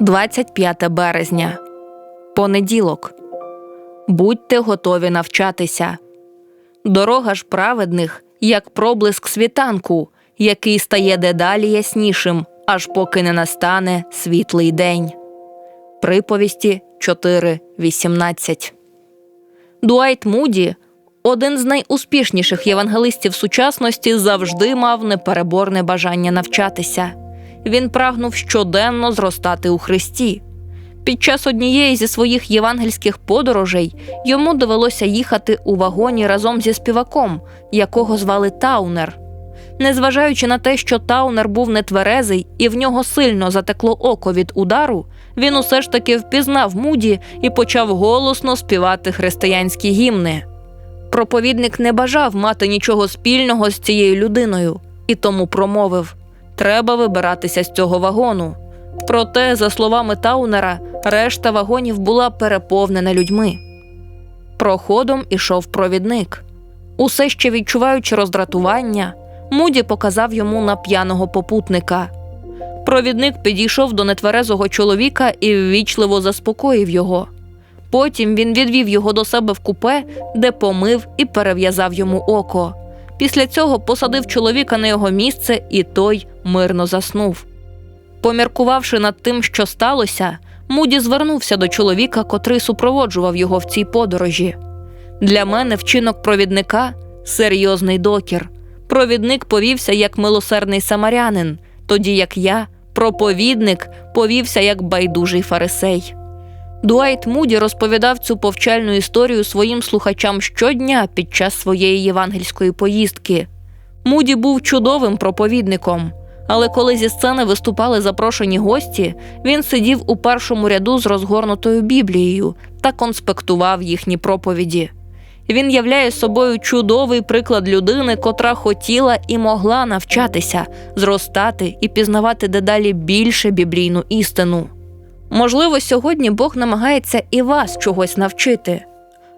25 березня. Понеділок. Будьте готові навчатися. Дорога ж праведних, як проблиск світанку, який стає дедалі яснішим, аж поки не настане світлий день. Приповісті 4.18 Дуайт Муді, один з найуспішніших євангелистів сучасності, завжди мав непереборне бажання навчатися. Він прагнув щоденно зростати у Христі. Під час однієї зі своїх євангельських подорожей йому довелося їхати у вагоні разом зі співаком, якого звали Таунер. Незважаючи на те, що Таунер був нетверезий і в нього сильно затекло око від удару, він усе ж таки впізнав Муді і почав голосно співати християнські гімни. Проповідник не бажав мати нічого спільного з цією людиною і тому промовив: треба вибиратися з цього вагону. Проте, за словами Таунера, решта вагонів була переповнена людьми. Проходом ішов провідник. Усе ще відчуваючи роздратування, Муді показав йому на п'яного попутника. Провідник підійшов до нетверезого чоловіка і ввічливо заспокоїв його. Потім він відвів його до себе в купе, де помив і перев'язав йому око. Після цього посадив чоловіка на його місце, і той мирно заснув. Поміркувавши над тим, що сталося, Муді звернувся до чоловіка, котрий супроводжував його в цій подорожі. Для мене вчинок провідника серйозний докір. Провідник повівся як милосердний самарянин, тоді як я, проповідник, повівся як байдужий фарисей. Дуайт Муді розповідав цю повчальну історію своїм слухачам щодня під час своєї євангельської поїздки. Муді був чудовим проповідником, але коли зі сцени виступали запрошені гості, він сидів у першому ряду з розгорнутою Біблією та конспектував їхні проповіді. Він являє собою чудовий приклад людини, котра хотіла і могла навчатися, зростати і пізнавати дедалі більше біблійну істину. Можливо, сьогодні Бог намагається і вас чогось навчити.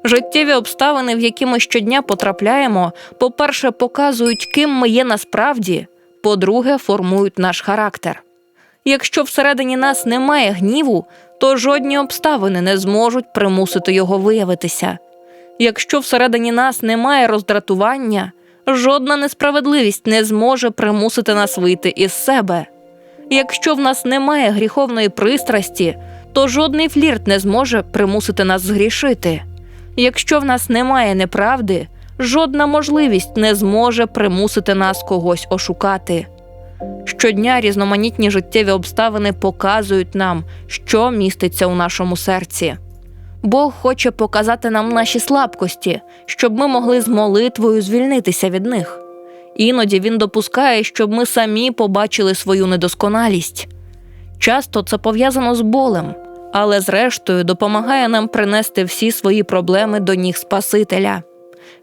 Життєві обставини, в які ми щодня потрапляємо, по-перше, показують, ким ми є насправді, по-друге, формують наш характер. Якщо всередині нас немає гніву, то жодні обставини не зможуть примусити його виявитися. Якщо всередині нас немає роздратування, жодна несправедливість не зможе примусити нас вийти із себе. Якщо в нас немає гріховної пристрасті, то жодний флірт не зможе примусити нас згрішити. Якщо в нас немає неправди, жодна можливість не зможе примусити нас когось ошукати. Щодня різноманітні життєві обставини показують нам, що міститься у нашому серці. Бог хоче показати нам наші слабкості, щоб ми могли з молитвою звільнитися від них. Іноді він допускає, щоб ми самі побачили свою недосконалість. Часто це пов'язано з болем, але зрештою допомагає нам принести всі свої проблеми до ніг Спасителя.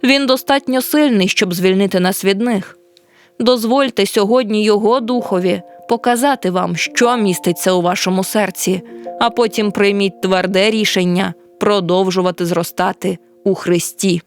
Він достатньо сильний, щоб звільнити нас від них. Дозвольте сьогодні Його Духові показати вам, що міститься у вашому серці, а потім прийміть тверде рішення продовжувати зростати у Христі.